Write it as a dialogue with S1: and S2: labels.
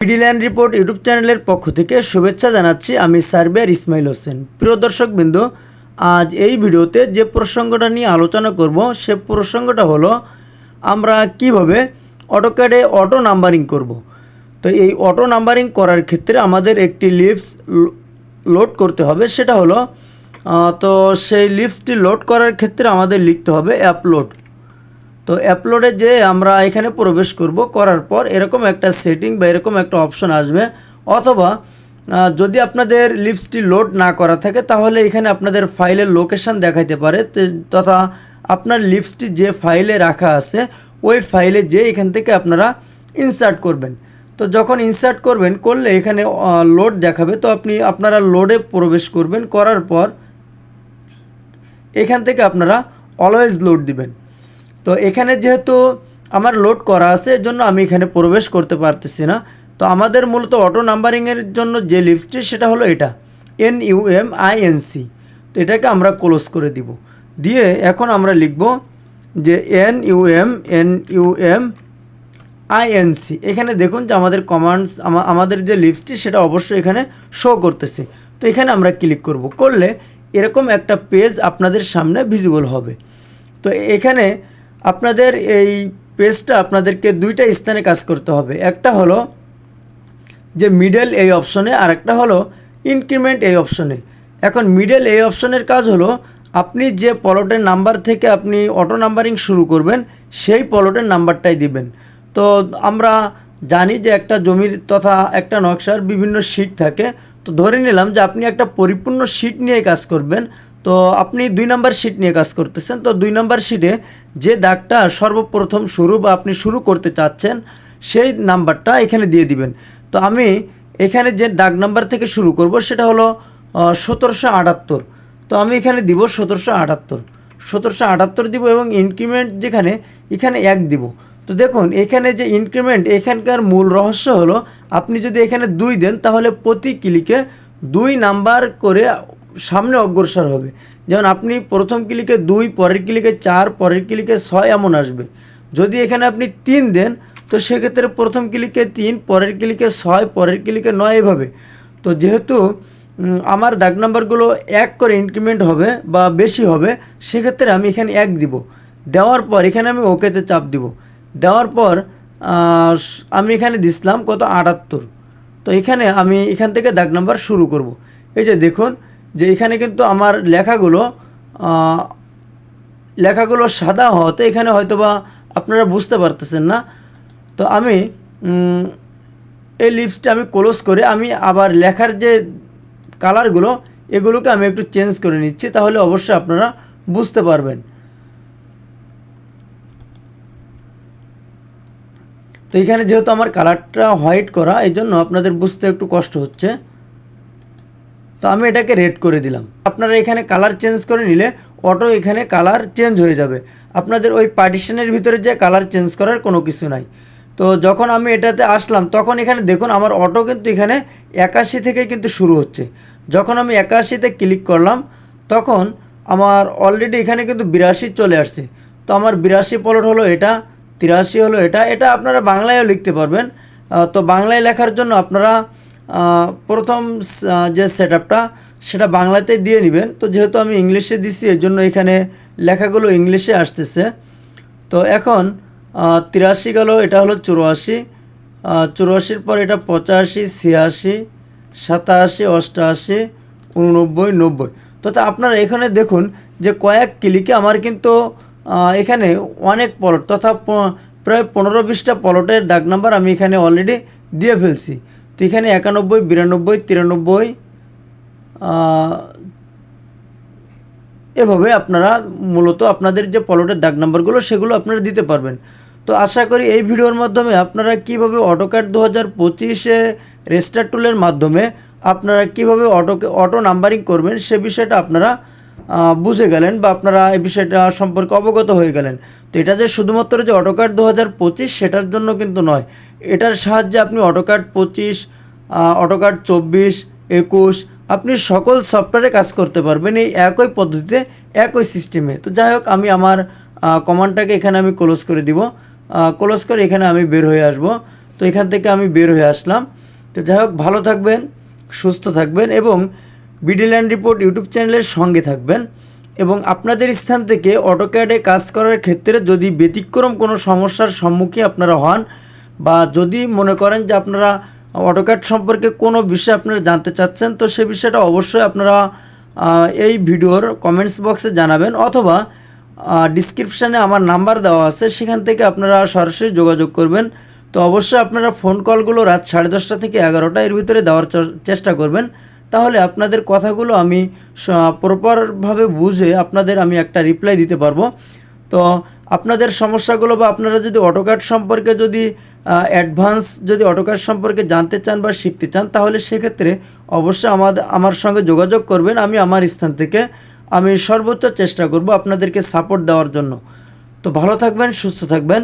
S1: পিডিল্যান্ড report YouTube চ্যানেলের পক্ষ থেকে শুভেচ্ছা জানাচ্ছি আমি সার্বিয়ার ইসমাইল হোসেন। প্রিয় দর্শকবৃন্দ আজ এই ভিডিওতে যে প্রসঙ্গটা নিয়ে আলোচনা করব, সে প্রসঙ্গটা হলো, আমরা কীভাবে অটোক্যাডে অটো নাম্বারিং করব? তো এই অটো নাম্বারিং করার ক্ষেত্রে আমাদের একটি লিপস লোড করতে হবে, সেটা হলো তো সেই লিপসটি লোড করার ক্ষেত্রে আমাদের লিখতে হবে অ্যাপলোড তো অ্যাপলোডে যে আমরা এখানে প্রবেশ করব, করার পর এরকম একটা সেটিং বা এরকম একটা অপশন আসবে। অথবা যদি আপনাদের লিপসটি লোড না করা থাকে, তাহলে এখানে আপনাদের ফাইলের লোকেশন দেখাইতে পারে। তথা আপনার লিপসটি যে ফাইলে রাখা আছে, ওই ফাইলে যে এখান থেকে আপনারা ইনসার্ট করবেন। তো যখন ইনসার্ট করবেন, করলে এখানে লোড দেখাবে। তো আপনি, আপনারা লোডে প্রবেশ করবেন, করার পর এখান থেকে আপনারা অলওয়েজ লোড দিবেন। তো এখানে যেহেতু আমার লোড করা আছে এর জন্য আমি এখানে প্রবেশ করতে পারতেছি না। তো আমাদের মূলত অটো নাম্বারিংয়ের জন্য যে লিপসটি সেটা হলো এটা। N U M I N C তো এটাকে আমরা ক্লোজ করে দিব। দিয়ে এখন আমরা লিখব যে N U M N U M INC এখানে দেখুন যে আমাদের কমান্ডস আমাদের যে লিস্টটি সেটা অবশ্যই এখানে শো করতেছে। তো এখানে আমরা ক্লিক করব। করলে এরকম একটা পেজ আপনাদের সামনে ভিজিবল হবে। তো এখানে আপনাদের এই পেজটা আপনাদেরকে দুইটা স্থানে কাজ করতে হবে। একটা হলো যে মিডল এই অপশনে আর একটা হলো ইনক্রিমেন্ট এই অপশনে এখন মিডল এই অপশনের কাজ হলো, আপনি যে পলটের নাম্বার থেকে আপনি অটো নাম্বারিং শুরু করবেন, সেই পলটের নাম্বারটাই দিবেন। তো আমরা জানি যে একটা জমির তথা একটা নকশার বিভিন্ন শিট থাকে। তো ধরে নিলাম যে আপনি একটা পরিপূর্ণ শিট নিয়ে কাজ করবেন। তো আপনি দুই নাম্বার শিট নিয়ে কাজ করতেছেন। তো দুই নাম্বার শিটে যে দাগটা সর্বপ্রথম শুরু বা আপনি শুরু করতে চাচ্ছেন, সেই নাম্বারটা এখানে দিয়ে দিবেন। তো আমি এখানে যে দাগ নাম্বার থেকে শুরু করব, সেটা হলো সতেরোশো আটাত্তর। তো আমি এখানে দিব সতেরোশো আটাত্তর। সতেরোশো আটাত্তর দিব এবং ইনক্রিমেন্ট যেখানে, এখানে এক দিব। তো দেখুন, এখানে যে ইনক্রিমেন্ট এখানকার মূল রহস্য হলো, আপনি যদি এখানে দুই দেন, তাহলে প্রতি ক্লিকে দুই নাম্বার করে সামনে অগ্রসর হবে। যেমন আপনি প্রথম ক্লিকে দুই, পরের ক্লিকে চার, পরের ক্লিকে ছয় এমন আসবে। যদি এখানে আপনি তিন দেন, তো সেক্ষেত্রে প্রথম ক্লিকে তিন, পরের ক্লিকে ছয়, পরের ক্লিকে নয় এভাবে। তো যেহেতু আমার দাগ নাম্বারগুলো এক করে ইনক্রিমেন্ট হবে বা বেশি হবে, সেক্ষেত্রে আমি এখানে এক দিব। দেওয়ার পর এখানে আমি ওকেতে চাপ দিব। দেওয়ার পর আমি এখানে দিছিলাম কত? আটাত্তর। তো এখানে আমি এখান থেকে দাগ নাম্বার শুরু করব। এই যে দেখুন যে এখানে কিন্তু আমার লেখাগুলো লেখাগুলো সাদা হওয়াতে এখানে হয়তোবা আপনারা বুঝতে পারতেছেন না। তো আমি এই লিপসটা আমি ক্লোজ করে আমি আবার লেখার যে কালারগুলো, এগুলোকে আমি একটু চেঞ্জ করে নিচ্ছি, তাহলে অবশ্যই আপনারা বুঝতে পারবেন। তো এখানে যেহেতু আমার কালারটা হোয়াইট করা এই জন্য আপনাদের বুঝতে একটু কষ্ট হচ্ছে। তো আমি এটাকে রেড করে দিলাম। আপনারা এখানে কালার চেঞ্জ করে নিলে অটো এখানে কালার চেঞ্জ হয়ে যাবে। আপনাদের ওই পার্টিশনের ভিতরে যে কালার চেঞ্জ করার কোনো কিছু নাই। তো যখন আমি এটাতে আসলাম, তখন এখানে দেখুন আমার অটো কিন্তু এখানে একাশি থেকে কিন্তু শুরু হচ্ছে। যখন আমি একাশিতে ক্লিক করলাম, তখন আমার অলরেডি এখানে কিন্তু বিরাশি চলে আসছে। তো আমার বিরাশি পলট হলো এটা, তিরাশি হলো এটা এটা আপনারা বাংলায়ও লিখতে পারবেন। তো বাংলায় লেখার জন্য আপনারা প্রথম যে সেট আপটা সেটা বাংলাতে দিয়ে নেবেন। তো যেহেতু আমি ইংলিশে দিছি এর জন্য এখানে লেখাগুলো ইংলিশে আসতেছে। তো এখন তিরাশি গেল, এটা হলো চুরাশি। চুরাশির পর এটা পঁচাশি, ছিয়াশি, সাতাশি অষ্টআশি উননব্বই, নব্বই। তো তা আপনারা এখানে দেখুন যে কয়েক ক্লিকে আমার কিন্তু এখানে অনেক পলট তথা প্রায় পনেরো বিশটা পলটের দাগ নাম্বার আমি এখানে অলরেডি দিয়ে ফেলছি। তো এখানে একানব্বই, বিরানব্বই, তিরানব্বই এভাবে আপনারা মূলত আপনাদের যে পলটের দাগ নাম্বারগুলো সেগুলো আপনারা দিতে পারবেন। তো আশা করি এই ভিডিওর মাধ্যমে আপনারা কীভাবে অটোক্যাট দু হাজার পঁচিশে রেস্টার টুলের মাধ্যমে আপনারা কীভাবে অটোকে অটো নাম্বারিং করবেন সে বিষয়টা আপনারা বুঝে গেলেন বা আপনারা এই বিষয়টা সম্পর্কে অবগত হয়ে গেলেন। তো এটা যে শুধুমাত্র যে অটোকার্ড দু হাজার পঁচিশ সেটার জন্য কিন্তু নয়, এটার সাহায্যে আপনি অটোকার্ড পঁচিশ অটোকার্ড চব্বিশ, একুশ, আপনি সকল সফটওয়্যারে কাজ করতে পারবেন এই একই পদ্ধতিতে, একই সিস্টেমে তো যাই হোক, আমি আমার কমান্ডটাকে এখানে আমি ক্লোজ করে দিব। ক্লোজ করে এখানে আমি বের হয়ে আসব। তো এখান থেকে আমি বের হয়ে আসলাম। তো যাই হোক, ভালো থাকবেন, সুস্থ থাকবেন এবং বিডিল্যান্ড রিপোর্ট ইউটিউব চ্যানেলের সঙ্গে থাকবেন। এবং আপনাদের স্থান থেকে অটোক্যাডে কাজ করার ক্ষেত্রে যদি ব্যতিক্রম কোনো সমস্যার সম্মুখীন আপনারা হন বা যদি মনে করেন যে আপনারা অটোক্যাড সম্পর্কে কোনো বিষয় আপনারা জানতে চাচ্ছেন, তো সে বিষয়টা অবশ্যই আপনারা এই ভিডিওর কমেন্টস বক্সে জানাবেন অথবা ডিসক্রিপশানে আমার নাম্বার দেওয়া আছে, সেখান থেকে আপনারা সরাসরি যোগাযোগ করবেন। তো অবশ্যই আপনারা ফোন কলগুলো রাত সাড়ে দশটা থেকে এগারোটা, এর ভিতরে দেওয়ার চেষ্টা করবেন। তাহলে আপনাদের কথাগুলো আমি প্রপারভাবে বুঝে আপনাদের আমি একটা রিপ্লাই দিতে পারব। তো আপনাদের সমস্যাগুলো বা আপনারা যদি অটোকার্ড সম্পর্কে যদি অ্যাডভান্স যদি অটোকার সম্পর্কে জানতে চান বা শিখতে চান, তাহলে সেক্ষেত্রে অবশ্যই আমাদের আমার সঙ্গে যোগাযোগ করবেন। আমি আমার স্থান থেকে আমি সর্বোচ্চ চেষ্টা করব আপনাদেরকে সাপোর্ট দেওয়ার জন্য। তো ভালো থাকবেন, সুস্থ থাকবেন।